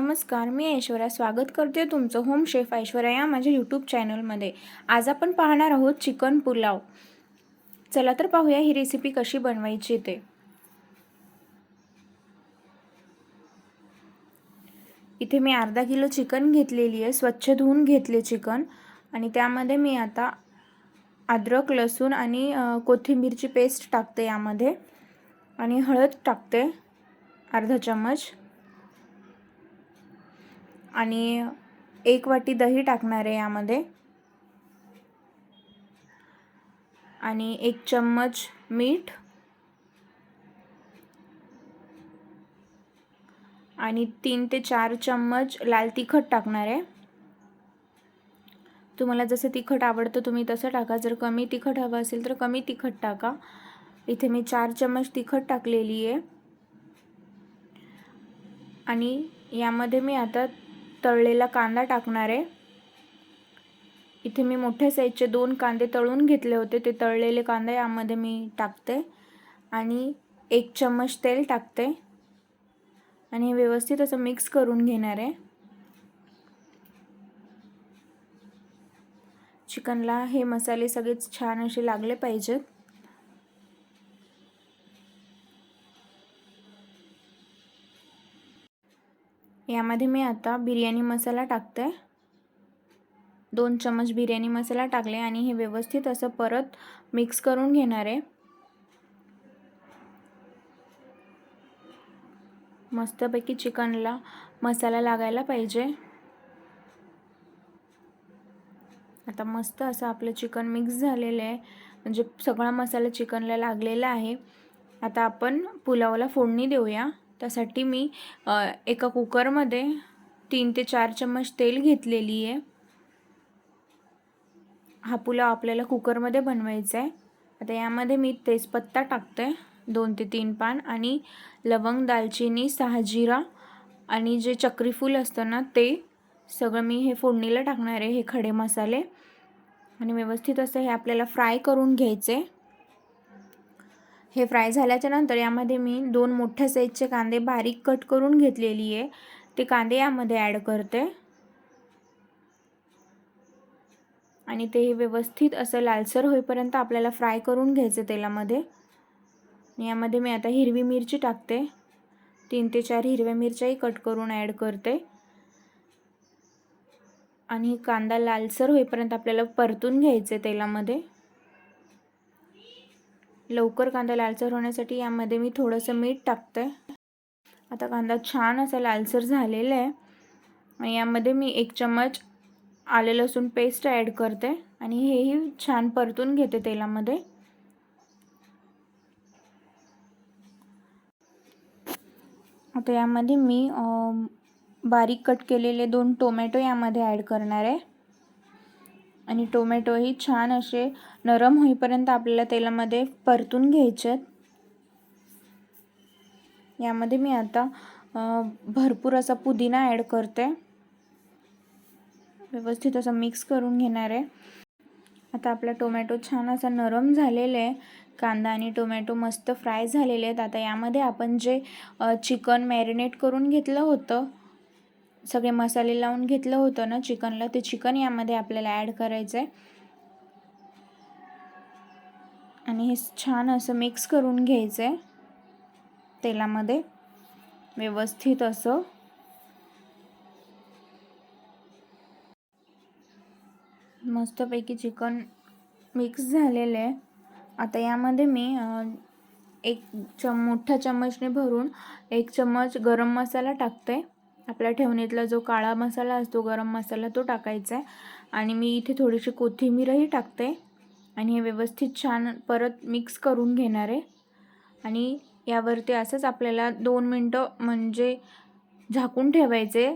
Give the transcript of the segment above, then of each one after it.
नमस्कार मी ऐश्वर्या. स्वागत करते तुमचं होम शेफ ऐश्वर्या या माझ्या यूट्यूब चॅनलमध्ये आज आपण पाहणार आहोत चिकन पुलाव. चला तर पाहूया ही रेसिपी कशी बनवायची ते. इथे मी अर्धा किलो चिकन घेतलेली आहे. स्वच्छ धुवून घेतले चिकन. आणि त्यामध्ये मी आता अद्रक लसूण आणि कोथिंबीरची पेस्ट टाकते यामध्ये. आणि हळद टाकते. अर्धा चम्मच. आणि एक वाटी दही टाकणार आहे यामध्ये. आणि एक चम्मच मीठ. आणि तीन ते चार चम्मच लाल तिखट टाकणार आहे. तुम्हाला जसं तिखट आवडतं तुम्ही तसं टाका. जर कमी तिखट हवं असेल तर कमी तिखट टाका. इथे मी चार चम्मच तिखट टाकलेली आहे. आणि यामध्ये मी आता तळलेला कांदा टाकणार आहे. इथे मी मोठ्या साईजचे दोन कांदे तळून घेतले होते. ते तळलेले कांदे यामध्ये मी टाकते. आणि एक चम्मच तेल टाकते. आणि व्यवस्थित असं मिक्स करून घेणार आहे. चिकनला हे मसाले सगळेच छान असे लागले पाहिजेत. यामध्ये मी आता बिर्याणी मसाला टाकते दोन चम्मच बिर्याणी मसाला टाकले आणि हे व्यवस्थित असं परत मिक्स करून घेणार आहे. मस्तपैकी चिकनला मसाला लागायला पाहिजे. आता मस्त असं आपलं चिकन मिक्स झालेलं आहे. म्हणजे सगळा मसाला चिकनला लागलेला आहे. आता आपण पुलावला फोडणी देऊया. त्यासाठी मी एका कुकरमध्ये तीन ते चार चम्मच तेल घेतलेली आहे. हा पुलाव आपल्याला कुकरमध्ये बनवायचा आहे. आता यामध्ये मी तेजपत्ता टाकते दोन ते तीन पान आणि लवंग दालचिनी सहा जिरा आणि जे चक्रीफूल असतं ना ते सगळं मी हे फोडणीला टाकणार आहे हे खडे मसाले. आणि व्यवस्थित असं हे आपल्याला फ्राय करून घ्यायचे हे फ्राय झाल्याच्यानंतर यामध्ये मी दोन मोठ्या साईजचे कांदे बारीक कट करून घेतलेली आहे. ते कांदे यामध्ये ॲड करते. आणि ते व्यवस्थित असं लालसर होईपर्यंत आपल्याला फ्राय करून घ्यायचं तेलामध्ये. यामध्ये मी आता हिरवी मिरची टाकते. तीन ते चार हिरव्या मिरच्याही कट करून ॲड करते. आणि कांदा लालसर होईपर्यंत आपल्याला परतून घ्यायचे तेलामध्ये. लवकर कांदा लालसर होण्यासाठी यामध्ये मी थोडंसं मीठ टाकते आता कांदा छान असा लालसर झालेला आहे. यामध्ये मी एक चम्मच आले लसूण पेस्ट ॲड करते. आणि हेही छान परतून घेते तेलामध्ये. आता यामध्ये मी बारीक कट केलेले दोन टोमॅटो यामध्ये ॲड करणार आहे. आणि टोमॅटोही छान असे नरम होईपर्यंत आपल्याला तेलामध्ये परतून घ्यायचे यामध्ये मी आता भरपूर असा पुदिना ॲड करते. व्यवस्थित असं मिक्स करून घेणार आहे. आता आपला टोमॅटो छान असा नरम झालेला आहे. कांदा आणि टोमॅटो मस्त फ्राय झालेले आहेत. आता यामध्ये आपण जे चिकन मॅरिनेट करून घेतलं होतं सगळे मसाले लावून घेतलं होतं ना चिकनला. ते चिकन यामध्ये आपल्याला ॲड करायचं आहे आणि हे छान असं मिक्स करून घ्यायचं आहे तेलामध्ये. व्यवस्थित असं. मस्तपैकी चिकन मिक्स झालेलं आहे. आता यामध्ये मी एक चम मोठ्या चम्मचने भरून एक चम्मच गरम मसाला टाकते. आपल्या ठेवणीतला जो काळा मसाला असतो गरम मसाला तो टाकायचा आहे. आणि मी इथे थोडीशी कोथिंबीरही टाकते. आणि हे व्यवस्थित छान परत मिक्स करून घेणार आहे. आणि यावरती असंच आपल्याला दोन मिनटं म्हणजे झाकून ठेवायचे.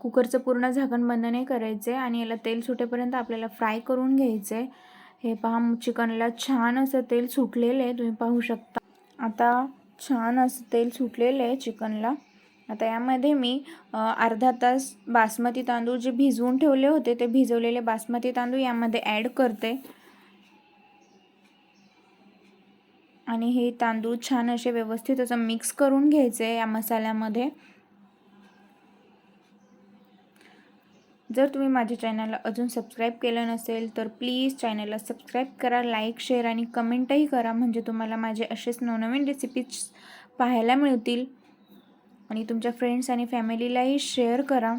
कुकरचं पूर्ण झाकण बंद नाही करायचे. आणि याला तेल सुटेपर्यंत आपल्याला फ्राय करून घ्यायचं. हे पहा चिकनला छान असं तेल सुटलेलं आहे. तुम्ही पाहू शकता. आता छान असं तेल सुटलेलं आहे चिकनला. आता यामध्ये मी अर्धा तास बासमती तांदूळ जे भिजवून ठेवले होते ते भिजवलेले बासमती तांदूळ यामध्ये ॲड करते. आणि हे तांदूळ छान असे व्यवस्थित असं मिक्स करून घ्यायचे या मसाल्यामध्ये. जर तुम्ही माझ्या चॅनलला अजून सबस्क्राईब केलं नसेल तर प्लीज चॅनलला सबस्क्राईब करा लाईक शेअर आणि कमेंटही करा. म्हणजे तुम्हाला माझे असेच नवनवीन रेसिपीज पाहायला मिळतील. आणि तुमच्या फ्रेंड्स आणि फॅमिलीलाही शेअर करा.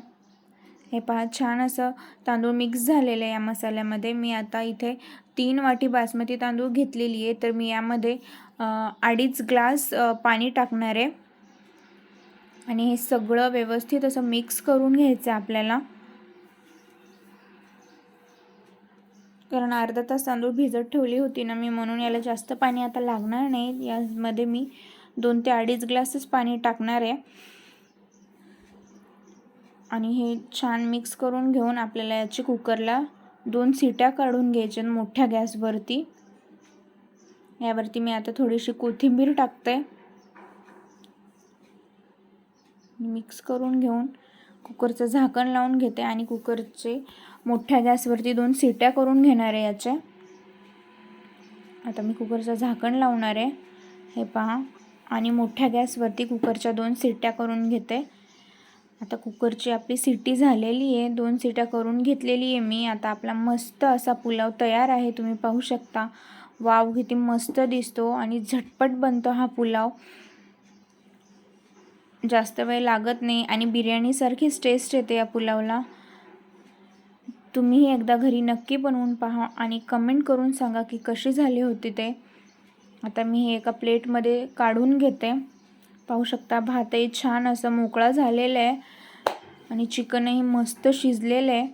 हे पहा छान असं तांदूळ मिक्स झालेलं आहे या मसाल्यामध्ये. मी आता इथे तीन वाटी बासमती तांदूळ घेतलेली आहे. तर मी यामध्ये अडीच ग्लास पाणी टाकणार आहे. आणि हे सगळं व्यवस्थित असं मिक्स करून घ्यायचं आहे आपल्याला. कारण अर्धा तास तांदूळ भिजत ठेवली होती ना मी म्हणून याला जास्त पाणी आता लागणार नाही. यामध्ये मी दोन ते अडीच ग्लासच पाणी टाकणार आहे. आणि हे छान मिक्स करून घेऊन आपल्याला याची कुकरला दोन सिट्या काढून घ्यायच्या मोठ्या गॅसवरती. यावरती मी आता थोडीशी कोथिंबीर टाकते. मिक्स करून घेऊन कुकरचं झाकण लावून घेते आणि कुकरचे मोठ्या गॅसवरती दोन सिट्या करून घेणार आहे याच्या. आता मी कुकरचं झाकण लावणार आहे. हे पहा. आणि मोठ्या गॅसवरती कुकरच्या दोन सिट्या करून घेते. आता कुकरची आपली सिटी झालेली आहे. दोन सिट्या करून घेतलेली आहे मी. आता आपला मस्त असा पुलाव तयार आहे. तुम्ही पाहू शकता. वाव किती मस्त दिसतो आणि झटपट बनतो हा पुलाव. जास्त वेळ लागत नाही आणि बिर्याणीसारखीच टेस्ट येते या पुलावला. तुम्हीही एकदा घरी नक्की बनवून पहा आणि कमेंट करून सांगा की कशी झाली होती ते. आता मी हे एका प्लेटमध्ये काढून घेते. पाहू शकता भातही छान असं मोकळा झालेलं आहे आणि चिकनही मस्त शिजलेलं आहे.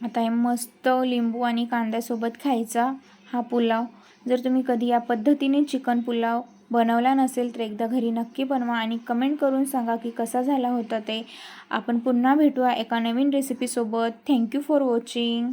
आता हे मस्त लिंबू आणि कांद्यासोबत खायचा हा पुलाव. जर तुम्ही कधी या पद्धतीने चिकन पुलाव बनवला नसेल तर एकदा घरी नक्की बनवा आणि कमेंट करून सांगा की कसा झाला होता ते. आपण पुन्हा भेटूया एका नवीन रेसिपीसोबत थँक्यू फॉर वॉचिंग